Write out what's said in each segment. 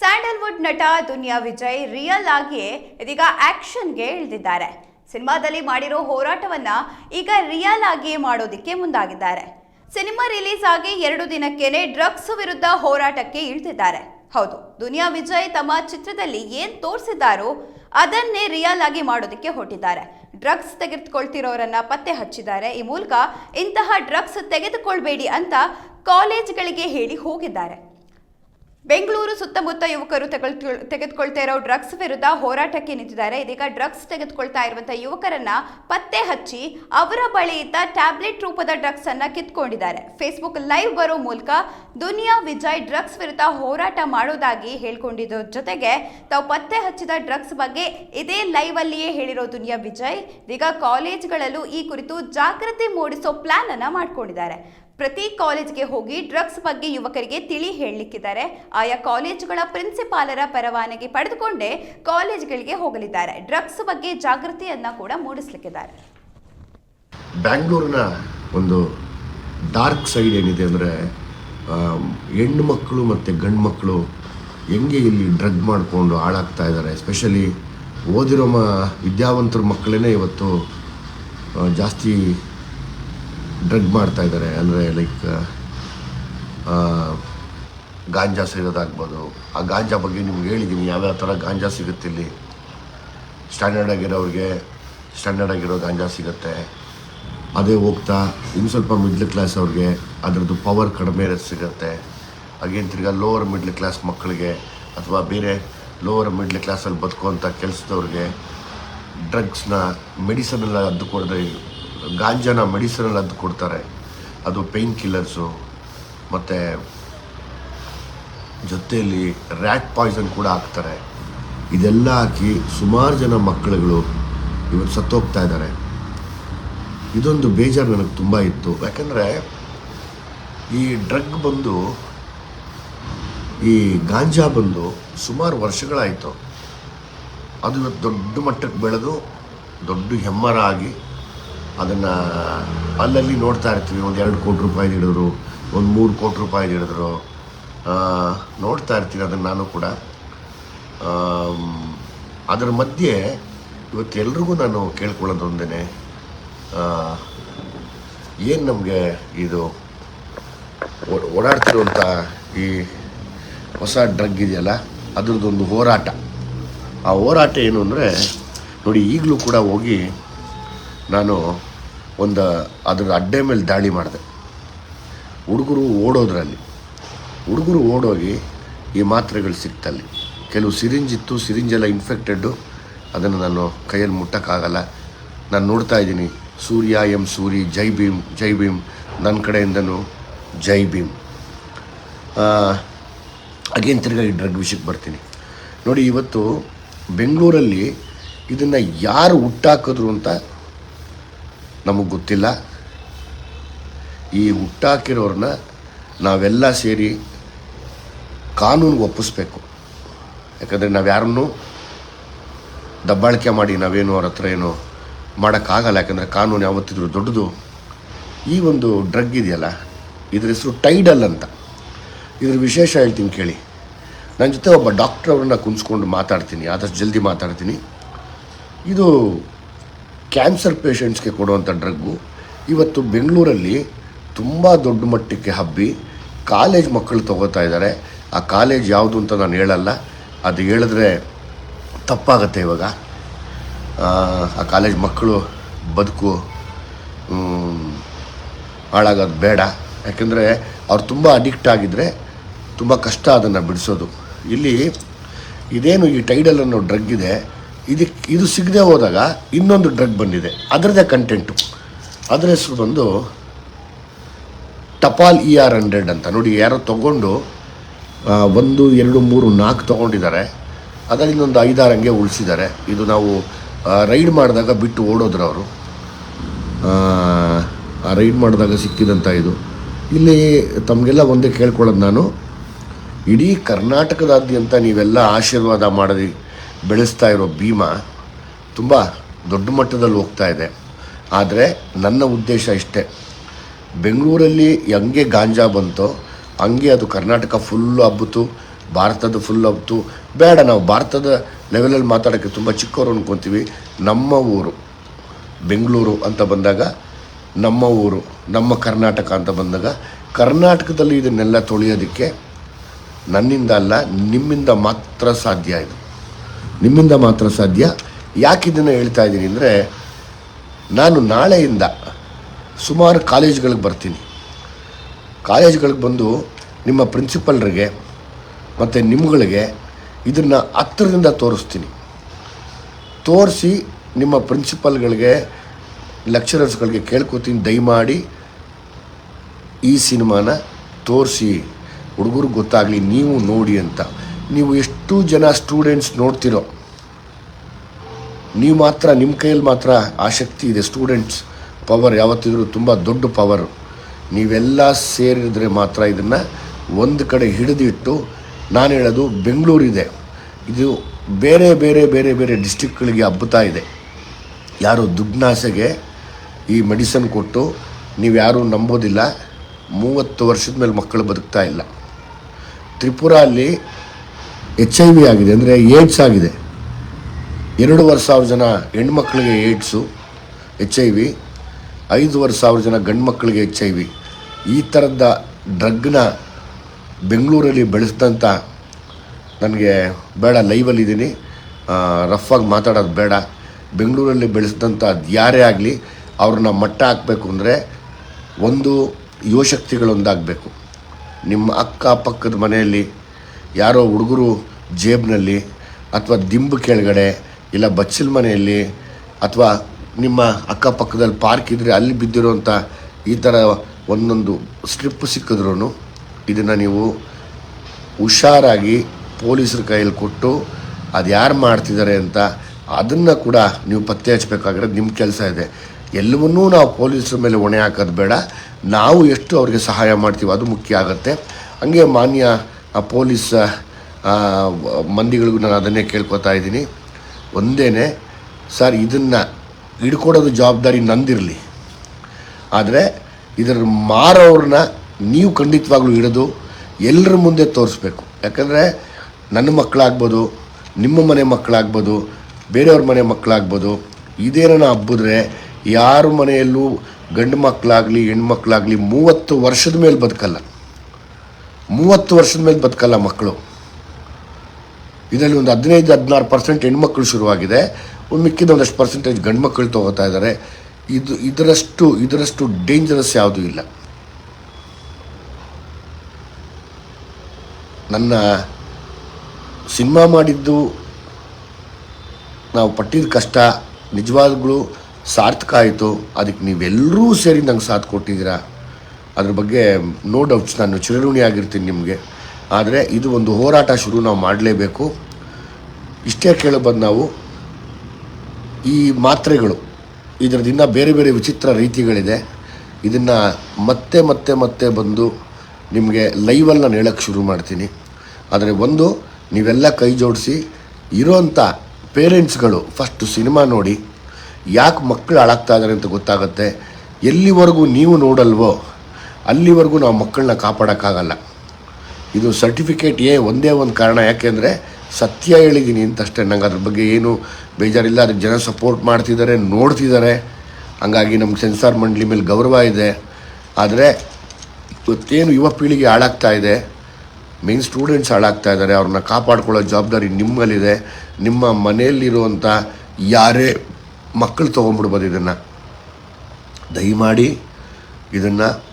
Sandalwood ನಟ Duniya Vijay real ಆಗಿಯೇ ಇದೀಗ ಆಕ್ಷನ್ಗೆ ಇಳಿದಿದ್ದಾರೆ. ಸಿನಿಮಾದಲ್ಲಿ ಮಾಡಿರೋ ಹೋರಾಟವನ್ನ ಈಗ ರಿಯಲ್ ಆಗಿಯೇ ಮಾಡೋದಿಕ್ಕೆ ಮುಂದಾಗಿದ್ದಾರೆ. ಸಿನಿಮಾ ರಿಲೀಸ್ ಆಗಿ ಎರಡು ದಿನಕ್ಕೇನೆ ಡ್ರಗ್ಸ್ ವಿರುದ್ಧ ಹೋರಾಟಕ್ಕೆ ಇಳಿದಿದ್ದಾರೆ. ಹೌದು, ದುನಿಯಾ ವಿಜಯ್ ತಮ್ಮ ಚಿತ್ರದಲ್ಲಿ ಏನ್ ತೋರಿಸಿದ್ದಾರೋ ಅದನ್ನೇ ರಿಯಲ್ ಆಗಿ ಮಾಡೋದಕ್ಕೆ ಹೊರಟಿದ್ದಾರೆ. ಡ್ರಗ್ಸ್ ತೆಗೆದುಕೊಳ್ತಿರೋರನ್ನ ಪತ್ತೆ ಹಚ್ಚಿದ್ದಾರೆ. ಈ ಮೂಲಕ ಇಂತಹ ಡ್ರಗ್ಸ್ ತೆಗೆದುಕೊಳ್ಬೇಡಿ ಅಂತ ಕಾಲೇಜ್ಗಳಿಗೆ ಹೇಳಿ ಹೋಗಿದ್ದಾರೆ. ಬೆಂಗಳೂರು ಸುತ್ತಮುತ್ತ ಯುವಕರು ತೆಗೆದುಕೊಳ್- ತೆಗೆದುಕೊಳ್ತಾ ಇರೋ ಡ್ರಗ್ಸ್ ವಿರುದ್ಧ ಹೋರಾಟಕ್ಕೆ ನಿಂತಿದ್ದಾರೆ. ಇದೀಗ ಡ್ರಗ್ಸ್ ತೆಗೆದುಕೊಳ್ತಾ ಇರುವಂತಹ ಯುವಕರನ್ನ ಪತ್ತೆ ಹಚ್ಚಿ ಅವರ ಬಳಿ ಇದ್ದ ಟ್ಯಾಬ್ಲೆಟ್ ರೂಪದ ಡ್ರಗ್ಸ್ ಅನ್ನ ಕಿತ್ಕೊಂಡಿದ್ದಾರೆ. ಫೇಸ್ಬುಕ್ ಲೈವ್ ಬರೋ ಮೂಲಕ ದುನಿಯಾ ವಿಜಯ್ ಡ್ರಗ್ಸ್ ವಿರುದ್ಧ ಹೋರಾಟ ಮಾಡೋದಾಗಿ ಹೇಳ್ಕೊಂಡಿದ್ದರ ಜೊತೆಗೆ ತಾವು ಪತ್ತೆ ಹಚ್ಚಿದ ಡ್ರಗ್ಸ್ ಬಗ್ಗೆ ಇದೇ ಲೈವ್ ಅಲ್ಲಿಯೇ ಹೇಳಿರೋ ದುನಿಯಾ ವಿಜಯ್, ಇದೀಗ ಕಾಲೇಜ್ಗಳಲ್ಲೂ ಈ ಕುರಿತು ಜಾಗೃತಿ ಮೂಡಿಸೋ ಪ್ಲಾನ್ ಅನ್ನ ಮಾಡ್ಕೊಂಡಿದ್ದಾರೆ. ಪ್ರತಿ ಕಾಲೇಜ್ಗೆ ಹೋಗಿ ಡ್ರಗ್ಸ್ ಬಗ್ಗೆ ಯುವಕರಿಗೆ ತಿಳಿ ಹೇಳಲಿಕ್ಕಿದ್ದಾರೆ. ಆಯಾ ಕಾಲೇಜುಗಳ ಪ್ರಿನ್ಸಿಪಾಲರ ಪರವಾನಗಿ ಪಡೆದುಕೊಂಡೇ ಕಾಲೇಜ್ಗಳಿಗೆ ಹೋಗಲಿದ್ದಾರೆ. ಡ್ರಗ್ಸ್ ಬಗ್ಗೆ ಜಾಗೃತಿಯನ್ನ ಕೂಡ ಮೂಡಿಸಲಿಕ್ಕಿದ್ದಾರೆ. ಬ್ಯಾಂಗ್ಳೂರಿನ ಒಂದು ಡಾರ್ಕ್ ಸೈಡ್ ಏನಿದೆ ಅಂದರೆ ಹೆಣ್ಣು ಮಕ್ಕಳು ಮತ್ತು ಗಂಡು ಮಕ್ಕಳು ಹೆಂಗೆ ಇಲ್ಲಿ ಡ್ರಗ್ ಮಾಡಿಕೊಂಡು ಹಾಳಾಗ್ತಾ ಇದ್ದಾರೆ. ಎಸ್ಪೆಷಲಿ ಓದಿರೋ ಮ, ವಿದ್ಯಾವಂತರ ಮಕ್ಕಳೇ ಇವತ್ತು ಜಾಸ್ತಿ ಡ್ರಗ್ ಮಾಡ್ತಾ ಇದ್ದಾರೆ, ಅಂದರೆ ಲೈಕ್ ಗಾಂಜಾ ಸೇರೋದಾಗ್ಬೋದು ಆ ಗಾಂಜಾ ಬಗ್ಗೆ ನಿಮ್ಗೆ ಹೇಳಿದ್ದೀನಿ ಯಾವ್ಯಾವ ಥರ ಗಾಂಜಾ ಸಿಗುತ್ತೆ ಇಲ್ಲಿ? ಸ್ಟ್ಯಾಂಡರ್ಡ್ ಆಗಿರೋರಿಗೆ ಸ್ಟ್ಯಾಂಡರ್ಡ್ ಆಗಿರೋ ಗಾಂಜಾ ಸಿಗುತ್ತೆ. ಅದೇ ಹೋಗ್ತಾ, ಇನ್ನು ಸ್ವಲ್ಪ ಮಿಡ್ಲ್ ಕ್ಲಾಸ್ ಅವ್ರಿಗೆ ಅದರದ್ದು ಪವರ್ ಕಡಿಮೆ ಇರೋದು ಸಿಗುತ್ತೆ. ಹಾಗೇನು ತಿರ್ಗಾ ಲೋವರ್ ಮಿಡ್ಲ್ ಕ್ಲಾಸ್ ಮಕ್ಕಳಿಗೆ ಅಥವಾ ಬೇರೆ ಲೋವರ್ ಮಿಡ್ಲ್ ಕ್ಲಾಸಲ್ಲಿ ಬದುಕುವಂಥ ಕೆಲಸದವ್ರಿಗೆ ಡ್ರಗ್ಸ್ನ ಮೆಡಿಸನೆಲ್ಲ ಅದು ಕೊಡದೆ ಗಾಂಜಾನ ಮೆಡಿಸನಲ್ಲಿ ಅಂತ ಕೊಡ್ತಾರೆ. ಅದು ಪೇಯ್ನ್ ಕಿಲ್ಲರ್ಸು, ಮತ್ತು ಜೊತೆಯಲ್ಲಿ ರ್ಯಾಟ್ ಪಾಯ್ಸನ್ ಕೂಡ ಹಾಕ್ತಾರೆ. ಇದೆಲ್ಲ ಹಾಕಿ ಸುಮಾರು ಜನ ಮಕ್ಕಳುಗಳು ಇವತ್ತು ಸತ್ತೋಗ್ತಾ ಇದ್ದಾರೆ. ಇದೊಂದು ಬೇಜಾರು ನನಗೆ ತುಂಬ ಇತ್ತು. ಯಾಕಂದರೆ ಈ ಡ್ರಗ್ ಬಂದು, ಈ ಗಾಂಜಾ ಬಂದು ಸುಮಾರು ವರ್ಷಗಳಾಯಿತು. ಅದು ದೊಡ್ಡ ಮಟ್ಟಕ್ಕೆ ಬೆಳೆದು, ದೊಡ್ಡ ಹೆಮ್ಮರ ಆಗಿ ಅದನ್ನು ಅಲ್ಲಲ್ಲಿ ನೋಡ್ತಾ ಇರ್ತೀವಿ. ಒಂದು ಎರಡು ಕೋಟಿ ರೂಪಾಯಿ ಹಿಡಿದ್ರು ಒಂದು ಮೂರು ಕೋಟಿ ರೂಪಾಯಿ ಹಿಡಿದ್ರು ನೋಡ್ತಾ ಇರ್ತೀನಿ ಅದನ್ನು ನಾನು ಕೂಡ. ಅದರ ಮಧ್ಯೆ ಇವತ್ತು ಎಲ್ರಿಗೂ ನಾನು ಕೇಳ್ಕೊಳ್ಳೋದು ಒಂದೇ ಏನು ನಮಗೆ ಇದು ಓಡಾಡ್ತಿರುವಂಥ ಈ ಹೊಸ ಡ್ರಗ್ ಇದೆಯಲ್ಲ, ಅದ್ರದ್ದೊಂದು ಹೋರಾಟ. ಆ ಹೋರಾಟ ಏನು ಅಂದರೆ ನೋಡಿ, ಈಗಲೂ ಕೂಡ ಹೋಗಿ ನಾನು ಒಂದು ಅದರ ಅಡ್ಡೆ ಮೇಲೆ ದಾಳಿ ಮಾಡಿದೆ. ಹುಡುಗರು ಓಡೋದ್ರಲ್ಲಿ. ಹುಡುಗರು ಓಡೋಗಿ ಈ ಮಾತ್ರೆಗಳು ಸಿಕ್ತಲ್ಲಿ. ಕೆಲವು ಸಿರಿಂಜ್ ಇತ್ತು, ಸಿರಿಂಜ್ ಎಲ್ಲ ಇನ್ಫೆಕ್ಟೆಡ್ಡು ಅದನ್ನು ನಾನು ಕೈಯಲ್ಲಿ ಮುಟ್ಟೋಕ್ಕಾಗಲ್ಲ. ನಾನು ನೋಡ್ತಾ ಇದ್ದೀನಿ. ಸೂರ್ಯ, ಎಂ ಸೂರಿ, ಜೈ ಭೀಮ್ ಜೈ ಭೀಮ್. ನನ್ನ ಕಡೆಯಿಂದನೂ ಜೈ ಭೀಮ್. ಅಗೇನ್ ತಿರ್ಗಾ ಈ ಡ್ರಗ್ ವಿಷಯಕ್ಕೆ ಬರ್ತೀನಿ. ನೋಡಿ, ಇವತ್ತು ಬೆಂಗಳೂರಲ್ಲಿ ಇದನ್ನು ಯಾರು ಹುಟ್ಟಾಕಿದ್ರು ಅಂತ ನಮಗೆ ಗೊತ್ತಿಲ್ಲ. ಈ ಹುಟ್ಟಾಕಿರೋರನ್ನ ನಾವೆಲ್ಲ ಸೇರಿ ಕಾನೂನು ಒಪ್ಪಿಸ್ಬೇಕು. ಯಾಕಂದರೆ ನಾವು ಯಾರನ್ನೂ ದಬ್ಬಾಳಿಕೆ ಮಾಡಿ ನಾವೇನು ಅವ್ರ ಹತ್ರ ಏನು ಮಾಡೋಕ್ಕಾಗಲ್ಲ. ಯಾಕಂದರೆ ಕಾನೂನು ಯಾವತ್ತಿದ್ರು ದೊಡ್ಡದು. ಈ ಒಂದು ಡ್ರಗ್ ಇದೆಯಲ್ಲ, ಇದ್ರ ಹೆಸರು ಟೈಡಲ್ ಅಂತ. ಇದ್ರ ವಿಶೇಷ ಹೇಳ್ತೀನಿ ಕೇಳಿ. ನನ್ನ ಜೊತೆ ಒಬ್ಬ ಡಾಕ್ಟ್ರವ್ರನ್ನ ಕುಂಸ್ಕೊಂಡು ಮಾತಾಡ್ತೀನಿ. ಆದಷ್ಟು ಜಲ್ದಿ ಮಾತಾಡ್ತೀನಿ. ಇದು ಕ್ಯಾನ್ಸರ್ ಪೇಷಂಟ್ಸ್ಗೆ ಕೊಡುವಂಥ ಡ್ರಗ್ಗು. ಇವತ್ತು ಬೆಂಗಳೂರಲ್ಲಿ ತುಂಬ ದೊಡ್ಡ ಮಟ್ಟಕ್ಕೆ ಹಬ್ಬಿ ಕಾಲೇಜ್ ಮಕ್ಕಳು ತಗೋತಾ ಇದ್ದಾರೆ. ಆ ಕಾಲೇಜ್ ಯಾವುದು ಅಂತ ನಾನು ಹೇಳಲ್ಲ. ಅದು ಹೇಳಿದ್ರೆ ತಪ್ಪಾಗತ್ತೆ ಇವಾಗ. ಆ, ಕಾಲೇಜ್ ಮಕ್ಕಳು ಬದುಕು ಹಾಳಾಗೋದು ಬೇಡ. ಯಾಕೆಂದರೆ ಅವ್ರು ತುಂಬ ಅಡಿಕ್ಟ್ ಆಗಿದ್ದರೆ ತುಂಬ ಕಷ್ಟ ಅದನ್ನು ಬಿಡಿಸೋದು. ಇಲ್ಲಿ ಇದೇನು ಈ ಟೈಡಲ್ ಅನ್ನೋ ಡ್ರಗ್ ಇದೆ. ಇದಕ್ಕೆ ಇದು ಸಿಗದೆ ಹೋದಾಗ ಇನ್ನೊಂದು ಡ್ರಗ್ ಬಂದಿದೆ. ಅದರದ್ದೇ ಕಂಟೆಂಟು ಅದರ ಹೆಸರು ಬಂದು ಟಪಾಲ್ ಇ ಆರ್ ಹಂಡ್ರೆಡ್ ಅಂತ. ನೋಡಿ, ಯಾರೋ ತೊಗೊಂಡು ಒಂದು, ಎರಡು, ಮೂರು, ನಾಲ್ಕು ತೊಗೊಂಡಿದ್ದಾರೆ. ಅದರಲ್ಲಿ ಒಂದು ಐದಾರು ಹಂಗೆ ಉಳಿಸಿದ್ದಾರೆ. ಇದು ನಾವು ರೈಡ್ ಮಾಡಿದಾಗ ಬಿಟ್ಟು ಓಡೋದ್ರು ಅವರು. ರೈಡ್ ಮಾಡಿದಾಗ ಸಿಕ್ಕಿದಂಥ ಇದು. ಇಲ್ಲಿ ತಮಗೆಲ್ಲ ಒಂದೇ ಕೇಳ್ಕೊಳ್ಳೋದು ನಾನು. ಇಡೀ ಕರ್ನಾಟಕದಾದ್ಯಂತ ನೀವೆಲ್ಲ ಆಶೀರ್ವಾದ ಮಾಡಿ ಬೆಳೆಸ್ತಾ ಇರೋ ಭೀಮಾ ತುಂಬ ದೊಡ್ಡ ಮಟ್ಟದಲ್ಲಿ ಹೋಗ್ತಾ ಇದೆ. ಆದರೆ ನನ್ನ ಉದ್ದೇಶ ಇಷ್ಟೇ. ಬೆಂಗಳೂರಲ್ಲಿ ಹೆಂಗೆ ಗಾಂಜಾ ಬಂತೋ ಹಂಗೆ ಅದು ಕರ್ನಾಟಕ ಫುಲ್ಲು ಹಬ್ಬಿತು ಭಾರತದ ಫುಲ್ ಹಬ್ಬಿತು ಬೇಡ, ನಾವು ಭಾರತದ ಲೆವೆಲಲ್ಲಿ ಮಾತಾಡೋಕ್ಕೆ ತುಂಬ ಚಿಕ್ಕವರು ಅಂದ್ಕೊತೀವಿ ನಮ್ಮ ಊರು ಬೆಂಗಳೂರು ಅಂತ ಬಂದಾಗ, ನಮ್ಮ ಊರು, ನಮ್ಮ ಕರ್ನಾಟಕ ಅಂತ ಬಂದಾಗ ಕರ್ನಾಟಕದಲ್ಲಿ ಇದನ್ನೆಲ್ಲ ತೊಳೆಯೋದಕ್ಕೆ ನನ್ನಿಂದ ಅಲ್ಲ, ನಿಮ್ಮಿಂದ ಮಾತ್ರ ಸಾಧ್ಯ ಇದು. ನಿಮ್ಮಿಂದ ಮಾತ್ರ ಸಾಧ್ಯ. ಯಾಕೆ ಇದನ್ನು ಹೇಳ್ತಾ ಇದ್ದೀನಿ ಅಂದರೆ, ನಾನು ನಾಳೆಯಿಂದ ಸುಮಾರು ಕಾಲೇಜ್ಗಳಿಗೆ ಬರ್ತೀನಿ. ಕಾಲೇಜ್ಗಳಿಗೆ ಬಂದು ನಿಮ್ಮ ಪ್ರಿನ್ಸಿಪಲ್ರಿಗೆ ಮತ್ತು ನಿಮ್ಗಳಿಗೆ ಇದನ್ನು ಹತ್ತಿರದಿಂದ ತೋರಿಸ್ತೀನಿ. ತೋರಿಸಿ ನಿಮ್ಮ ಪ್ರಿನ್ಸಿಪಲ್ಗಳಿಗೆ, ಲೆಕ್ಚರರ್ಸ್ಗಳಿಗೆ ಕೇಳ್ಕೊತೀನಿ, ದಯಮಾಡಿ ಈ ಸಿನಿಮಾನ ತೋರಿಸಿ. ಹುಡುಗರಿಗೆ ಗೊತ್ತಾಗಲಿ, ನೀವು ನೋಡಿ ಅಂತ. ನೀವು ಎಷ್ಟು ಜನ ಸ್ಟೂಡೆಂಟ್ಸ್ ನೋಡ್ತಿರೋ, ನೀವು ಮಾತ್ರ, ನಿಮ್ಮ ಕೈಯಲ್ಲಿ ಮಾತ್ರ ಆ ಶಕ್ತಿ ಇದೆ ಸ್ಟೂಡೆಂಟ್ಸ್ ಪವರ್ ಯಾವತ್ತಿದ್ರೂ ತುಂಬ ದೊಡ್ಡ ಪವರು ನೀವೆಲ್ಲ ಸೇರಿದರೆ ಮಾತ್ರ ಇದನ್ನು ಒಂದು ಕಡೆ ಹಿಡಿದಿಟ್ಟು, ನಾನು ಹೇಳೋದು ಬೆಂಗಳೂರಿದೆ ಇದು. ಬೇರೆ ಬೇರೆ ಬೇರೆ ಬೇರೆ ಡಿಸ್ಟಿಕ್ಗಳಿಗೆ ಹಬ್ಬುತ್ತಾ ಇದೆ. ಯಾರು ದುಡ್ನಾಸೆಗೆ ಈ ಮೆಡಿಸನ್ ಕೊಟ್ಟು ನೀವು ಯಾರೂ ನಂಬೋದಿಲ್ಲ. ಮೂವತ್ತು ವರ್ಷದ ಮೇಲೆ ಮಕ್ಕಳು ಬದುಕ್ತಾ ಇಲ್ಲ. ತ್ರಿಪುರ ಅಲ್ಲಿ ಎಚ್ ಐ ವಿ ಆಗಿದೆ ಅಂದರೆ ಏಡ್ಸ್ ಆಗಿದೆ. ಎರಡೂವರೆ ಸಾವಿರ ಜನ ಹೆಣ್ಮಕ್ಳಿಗೆ ಏಡ್ಸು ಎಚ್ ಐ ವಿ ಐದೂವರೆ ಸಾವಿರ ಜನ ಗಂಡು ಮಕ್ಕಳಿಗೆ ಎಚ್ ಐ ವಿ ಈ ಥರದ ಡ್ರಗ್ನ ಬೆಂಗಳೂರಲ್ಲಿ ಬೆಳೆಸಿದಂಥ ನನಗೆ ಬೇಡ ಲೈವಲ್ಲಿದ್ದೀನಿ ರಫಾಗಿ ಮಾತಾಡೋದು ಬೇಡ. ಬೆಂಗಳೂರಲ್ಲಿ ಬೆಳೆಸಿದಂಥ ಯಾರೇ ಆಗಲಿ ಅವ್ರನ್ನ ಮಟ್ಟ ಹಾಕಬೇಕು ಅಂದರೆ ಒಂದು ಯುವಶಕ್ತಿಗಳೊಂದಾಗಬೇಕು. ನಿಮ್ಮ ಅಕ್ಕಪಕ್ಕದ ಮನೆಯಲ್ಲಿ ಯಾರೋ ಹುಡುಗರು ಜೇಬ್ನಲ್ಲಿ ಅಥವಾ ದಿಂಬು ಕೆಳಗಡೆ ಇಲ್ಲ ಬಚ್ಚಲ ಮನೆಯಲ್ಲಿ ಅಥವಾ ನಿಮ್ಮ ಅಕ್ಕಪಕ್ಕದಲ್ಲಿ ಪಾರ್ಕ್ ಇದ್ದರೆ ಅಲ್ಲಿ ಬಿದ್ದಿರೋಂಥ ಈ ಥರ ಒಂದೊಂದು ಸ್ಟ್ರಿಪ್ ಸಿಕ್ಕಿದ್ರೂ ಇದನ್ನು ನೀವು ಹುಷಾರಾಗಿ ಪೊಲೀಸರ ಕೈಯಲ್ಲಿ ಕೊಟ್ಟು ಅದು ಯಾರು ಮಾಡ್ತಿದ್ದಾರೆ ಅಂತ ಅದನ್ನು ಕೂಡ ನೀವು ಪತ್ತೆ ಹಚ್ಚಬೇಕಾಗಿರೋದು ನಿಮ್ಮ ಕೆಲಸ ಇದೆ. ಎಲ್ಲವನ್ನೂ ನಾವು ಪೊಲೀಸರ ಮೇಲೆ ಹೊಣೆ ಹಾಕೋದು ಬೇಡ. ನಾವು ಎಷ್ಟು ಅವರಿಗೆ ಸಹಾಯ ಮಾಡ್ತೀವಿ ಅದು ಮುಖ್ಯ ಆಗುತ್ತೆ. ಹಂಗೆ ಮಾನ್ಯ ಪೊಲೀಸ್ ಮಂದಿಗಳಿಗೂ ನಾನು ಅದನ್ನೇ ಕೇಳ್ಕೊತಾ ಇದ್ದೀನಿ. ಒಂದೇ ಸರ್, ಇದನ್ನು ಹಿಡ್ಕೊಡೋದು ಜವಾಬ್ದಾರಿ ನಂದಿರಲಿ. ಆದರೆ, ಇದರ ಮಾರೋರನ್ನ ನೀವು ಖಂಡಿತವಾಗ್ಲೂ ಹಿಡಿದು ಎಲ್ಲರ ಮುಂದೆ ತೋರಿಸ್ಬೇಕು. ಯಾಕಂದರೆ, ನನ್ನ ಮಕ್ಕಳಾಗ್ಬೋದು, ನಿಮ್ಮ ಮನೆ ಮಕ್ಕಳಾಗ್ಬೋದು, ಬೇರೆಯವ್ರ ಮನೆ ಮಕ್ಕಳಾಗ್ಬೋದು, ಇದೇನೋ ಹಬ್ಬಿದ್ರೆ ಯಾರ ಮನೆಯಲ್ಲೂ ಗಂಡು ಮಕ್ಕಳಾಗಲಿ ಹೆಣ್ಮಕ್ಳಾಗಲಿ ಮೂವತ್ತು ವರ್ಷದ ಮೇಲೆ ಬದುಕಲ್ಲ. ಮೂವತ್ತು ವರ್ಷದ ಮೇಲೆ ಬದುಕಲ್ಲ ಮಕ್ಕಳು. ಇದರಲ್ಲಿ ಒಂದು ಹದಿನೈದು, ಹದಿನಾರು ಪರ್ಸೆಂಟ್ ಹೆಣ್ಮಕ್ಳು ಶುರುವಾಗಿದೆ. ಮಿಕ್ಕಿದ ಒಂದಷ್ಟು ಪರ್ಸೆಂಟೇಜ್ ಗಂಡು ಮಕ್ಕಳು ತೊಗೋತಾ ಇದ್ದಾರೆ. ಇದು, ಇದರಷ್ಟು ಇದರಷ್ಟು ಡೇಂಜರಸ್ ಯಾವುದೂ ಇಲ್ಲ. ನನ್ನ ಸಿನಿಮಾ ಮಾಡಿದ್ದು ನಾವು ಪಟ್ಟಿದ ಕಷ್ಟ, ನಿಜವಾಗ್ಲೂ ಸಾರ್ಥಕ ಆಯಿತು. ಅದಕ್ಕೆ ನೀವೆಲ್ಲರೂ ಸೇರಿ ನಂಗೆ ಸಾಥ್ ಕೊಟ್ಟಿದ್ದೀರಾ? ಅದ್ರ ಬಗ್ಗೆ ನೋ ಡೌಟ್ಸ್ ನಾನು ಚಿರಋಣಿ ಆಗಿರ್ತೀನಿ ನಿಮಗೆ. ಆದರೆ ಇದು ಒಂದು ಹೋರಾಟ ಶುರು ನಾವು ಮಾಡಲೇಬೇಕು. ಇಷ್ಟೇ ಕೇಳಬಂದು ನಾವು, ಈ ಮಾತ್ರೆಗಳು ಇದರದಿಂದ ಬೇರೆ ಬೇರೆ ವಿಚಿತ್ರ ರೀತಿಗಳಿದೆ. ಇದನ್ನು ಮತ್ತೆ ಮತ್ತೆ ಮತ್ತೆ ಬಂದು ನಿಮಗೆ ಲೈವಲ್ಲಿ ನಾನು ಹೇಳೋಕ್ಕೆ ಶುರು ಮಾಡ್ತೀನಿ. ಆದರೆ ಒಂದು, ನೀವೆಲ್ಲ ಕೈ ಜೋಡಿಸಿ ಇರೋಂಥ ಪೇರೆಂಟ್ಸ್ಗಳು ಫಸ್ಟು ಸಿನಿಮಾ ನೋಡಿ, ಯಾಕೆ ಮಕ್ಕಳು ಹಾಳಾಗ್ತಾ ಇದ್ದಾರೆ ಅಂತ ಗೊತ್ತಾಗುತ್ತೆ. ಎಲ್ಲಿವರೆಗೂ ನೀವು ನೋಡಲ್ವೋ? ಅಲ್ಲಿವರೆಗೂ ನಾವು ಮಕ್ಕಳನ್ನ ಕಾಪಾಡೋಕ್ಕಾಗಲ್ಲ. ಇದು ಸರ್ಟಿಫಿಕೇಟ್ ಏ ಒಂದೇ ಒಂದು ಕಾರಣ. ಯಾಕೆಂದರೆ ಸತ್ಯ ಹೇಳಿದ್ದೀನಿ ಅಂತಷ್ಟೇ. ನಂಗೆ ಅದ್ರ ಬಗ್ಗೆ ಏನು ಬೇಜಾರಿಲ್ಲ. ಅದಕ್ಕೆ ಜನ ಸಪೋರ್ಟ್ ಮಾಡ್ತಿದ್ದಾರೆ, ನೋಡ್ತಿದ್ದಾರೆ. ಹಂಗಾಗಿ ನಮ್ಮ ಸೆನ್ಸಾರ್ ಮಂಡಳಿ ಮೇಲೆ ಗೌರವ ಇದೆ. ಆದರೆ ಇವತ್ತೇನು ಯುವ ಪೀಳಿಗೆ ಹಾಳಾಗ್ತಾ ಇದೆ ಮೇನ್ ಸ್ಟೂಡೆಂಟ್ಸ್ ಹಾಳಾಗ್ತಾ ಇದ್ದಾರೆ, ಅವ್ರನ್ನ ಕಾಪಾಡ್ಕೊಳ್ಳೋ ಜವಾಬ್ದಾರಿ ನಿಮ್ಮಲ್ಲಿದೆ. ನಿಮ್ಮ ಮನೆಯಲ್ಲಿರುವಂಥ ಯಾರೇ ಮಕ್ಕಳು ತೊಗೊಂಬಿಡ್ಬೋದು ಇದನ್ನು. ದಯಮಾಡಿ ಇದನ್ನು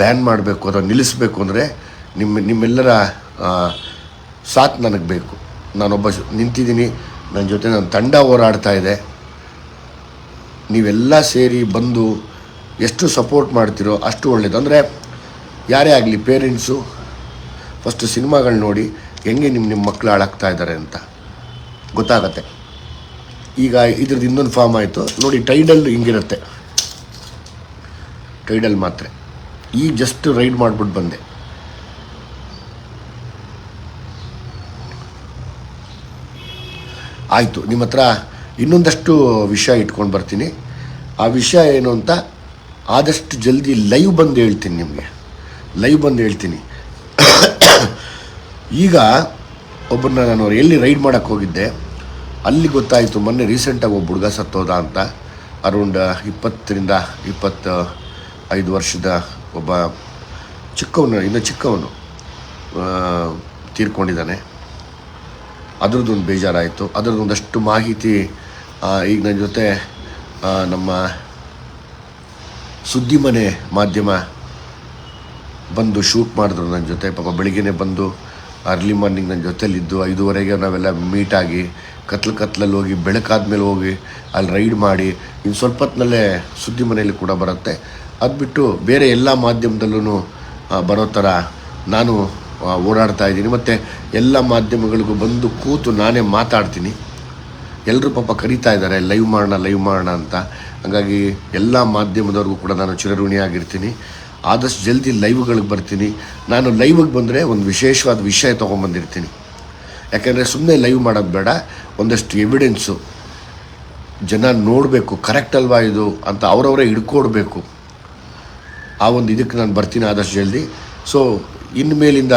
ಬ್ಯಾನ್ ಮಾಡಬೇಕು ಅಥವಾ ನಿಲ್ಲಿಸಬೇಕು ಅಂದರೆ ನಿಮ್ಮ ನಿಮ್ಮೆಲ್ಲರ ಸಾಥ್ ನನಗೆ ಬೇಕು. ನಾನೊಬ್ಬ ನಿಂತಿದ್ದೀನಿ ನನ್ನ ಜೊತೆ ನನ್ನ ತಂಡ ಹೋರಾಡ್ತಾ ಇದೆ. ನೀವೆಲ್ಲ ಸೇರಿ ಬಂದು ಎಷ್ಟು ಸಪೋರ್ಟ್ ಮಾಡ್ತೀರೋ ಅಷ್ಟು ಒಳ್ಳೆಯದು ಅಂದರೆ ಯಾರೇ ಆಗಲಿ ಪೇರೆಂಟ್ಸು, ಫಸ್ಟ್ ಸಿನಿಮಾಗಳು ನೋಡಿ ಹೆಂಗೆ ನಿಮ್ಮ ನಿಮ್ಮ ಮಕ್ಕಳು ಹಾಳಾಗ್ತಾ ಇದ್ದಾರೆ ಅಂತ ಗೊತ್ತಾಗತ್ತೆ. ಈಗ ಇದ್ರದ್ದು ಇನ್ನೊಂದು ಫಾರ್ಮ್ ಆಯಿತು. ನೋಡಿ, ಟೈಡಲ್ ಹಿಂಗಿರುತ್ತೆ. ಟೈಡಲ್ ಮಾತ್ರೆ. ಈಗ ಜಸ್ಟ್ ರೈಡ್ ಮಾಡಿಬಿಟ್ಟು ಬಂದೆ. ಆಯಿತು, ನಿಮ್ಮ ಹತ್ರ ಇನ್ನೊಂದಷ್ಟು ವಿಷಯ ಇಟ್ಕೊಂಡು ಬರ್ತೀನಿ. ಆ ವಿಷಯ ಏನು ಅಂತ ಆದಷ್ಟು ಜಲ್ದಿ ಲೈವ್ ಬಂದು ಹೇಳ್ತೀನಿ ನಿಮಗೆ. ಲೈವ್ ಬಂದು ಹೇಳ್ತೀನಿ. ಈಗ ಒಬ್ಬರನ್ನ ನಾನು ಎಲ್ಲಿ ರೈಡ್ ಮಾಡೋಕ್ಕೆ ಹೋಗಿದ್ದೆ, ಅಲ್ಲಿ ಗೊತ್ತಾಯಿತು ಮೊನ್ನೆ ರೀಸೆಂಟಾಗಿ ಒಬ್ಬ ಹುಡುಗ ಸತ್ತೋದ ಅಂತ. ಅರೌಂಡ್ ಇಪ್ಪತ್ತರಿಂದ ಇಪ್ಪತ್ತ ಐದು ವರ್ಷದ ಒಬ್ಬ ಚಿಕ್ಕವನು, ಇನ್ನು ಚಿಕ್ಕವನು ತೀರ್ಕೊಂಡಿದ್ದಾನೆ. ಅದರದ್ದೊಂದು ಬೇಜಾರಾಯಿತು. ಅದರದ್ದೊಂದಷ್ಟು ಮಾಹಿತಿ ಈಗ ನನ್ನ ಜೊತೆ ನಮ್ಮ ಸುದ್ದಿ ಮನೆ ಮಾಧ್ಯಮ ಬಂದು ಶೂಟ್ ಮಾಡಿದ್ರು ನನ್ನ ಜೊತೆ. ಪಾಪ ಬೆಳಿಗ್ಗೆನೆ ಬಂದು ಅರ್ಲಿ ಮಾರ್ನಿಂಗ್ ನನ್ನ ಜೊತೆಲಿದ್ದು. ಐದುವರೆಗೆ ನಾವೆಲ್ಲ ಮೀಟ್ ಆಗಿ ಕತ್ಲು ಕತ್ಲಲ್ಲಿ ಹೋಗಿ ಬೆಳಕಾದ ಮೇಲೆ ಹೋಗಿ ಅಲ್ಲಿ ರೈಡ್ ಮಾಡಿ ಇನ್ನು ಸ್ವಲ್ಪ ಹೊತ್ತಿನಲ್ಲೇ ಸುದ್ದಿ ಮನೆಯಲ್ಲಿ ಕೂಡ ಬರುತ್ತೆ. ಅದು ಬಿಟ್ಟು ಬೇರೆ ಎಲ್ಲ ಮಾಧ್ಯಮದಲ್ಲೂ ಬರೋ ಥರ ನಾನು ಓಡಾಡ್ತಾ ಇದ್ದೀನಿ. ಮತ್ತು ಎಲ್ಲ ಮಾಧ್ಯಮಗಳಿಗೂ ಬಂದು ಕೂತು ನಾನೇ ಮಾತಾಡ್ತೀನಿ. ಎಲ್ಲರೂ ಪಾಪ ಕರೀತಾ ಇದ್ದಾರೆ, ಲೈವ್ ಮಾಡೋಣ ಲೈವ್ ಮಾಡೋಣ ಅಂತ. ಹಾಗಾಗಿ ಎಲ್ಲ ಮಾಧ್ಯಮದವ್ರಿಗೂ ಕೂಡ ನಾನು ಚಿರಋಣಿಯಾಗಿರ್ತೀನಿ. ಆದಷ್ಟು ಜಲ್ದಿ ಲೈವ್ಗಳಿಗೆ ಬರ್ತೀನಿ. ನಾನು ಲೈವ್ಗೆ ಬಂದರೆ ಒಂದು ವಿಶೇಷವಾದ ವಿಷಯ ತೊಗೊಂಬಂದಿರ್ತೀನಿ. ಯಾಕೆಂದರೆ ಸುಮ್ಮನೆ ಲೈವ್ ಮಾಡೋದು ಬೇಡ, ಒಂದಷ್ಟು ಎವಿಡೆನ್ಸು ಜನ ನೋಡಬೇಕು ಕರೆಕ್ಟ್ ಅಲ್ವಾ ಇದು ಅಂತ ಅವರವರೇ ಹಿಡ್ಕೊಡ್ಬೇಕು. ಆ ಒಂದು ಇದಕ್ಕೆ ನಾನು ಬರ್ತೀನಿ ಆದಷ್ಟು ಜಲ್ದಿ. ಸೊ ಇನ್ನು ಮೇಲಿಂದ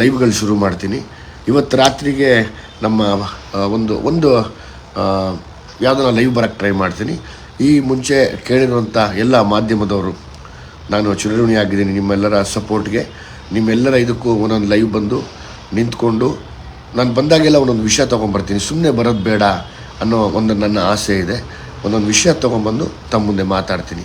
ಲೈವ್ಗಳು ಶುರು ಮಾಡ್ತೀನಿ. ಇವತ್ತು ರಾತ್ರಿಗೆ ನಮ್ಮ ಒಂದು ಒಂದು ಯಾವುದನ್ನ ಲೈವ್ ಬರೋಕ್ಕೆ ಟ್ರೈ ಮಾಡ್ತೀನಿ. ಈ ಮುಂಚೆ ಕೇಳಿರುವಂಥ ಎಲ್ಲ ಮಾಧ್ಯಮದವರು, ನಾನು ಚಿರಋಣಿಯಾಗಿದ್ದೀನಿ ನಿಮ್ಮೆಲ್ಲರ ಸಪೋರ್ಟ್ಗೆ ನಿಮ್ಮೆಲ್ಲರ ಇದಕ್ಕೂ ಒಂದೊಂದು ಲೈವ್ ಬಂದು ನಿಂತ್ಕೊಂಡು, ನಾನು ಬಂದಾಗೆಲ್ಲ ಒಂದೊಂದು ವಿಷಯ ತೊಗೊಂಬರ್ತೀನಿ. ಸುಮ್ಮನೆ ಬರೋದು ಬೇಡ ಅನ್ನೋ ಒಂದು ನನ್ನ ಆಸೆ ಇದೆ. ಒಂದೊಂದು ವಿಷಯ ತೊಗೊಂಬಂದು ತಮ್ಮ ಮುಂದೆ ಮಾತಾಡ್ತೀನಿ.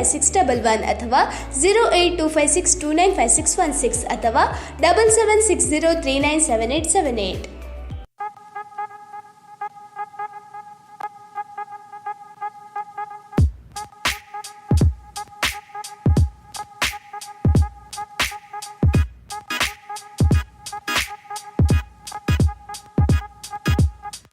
six double one ಅಥವಾ zero eight two five six two nine five six one six ಅಥವಾ double seven six zero three nine seven eight seven eight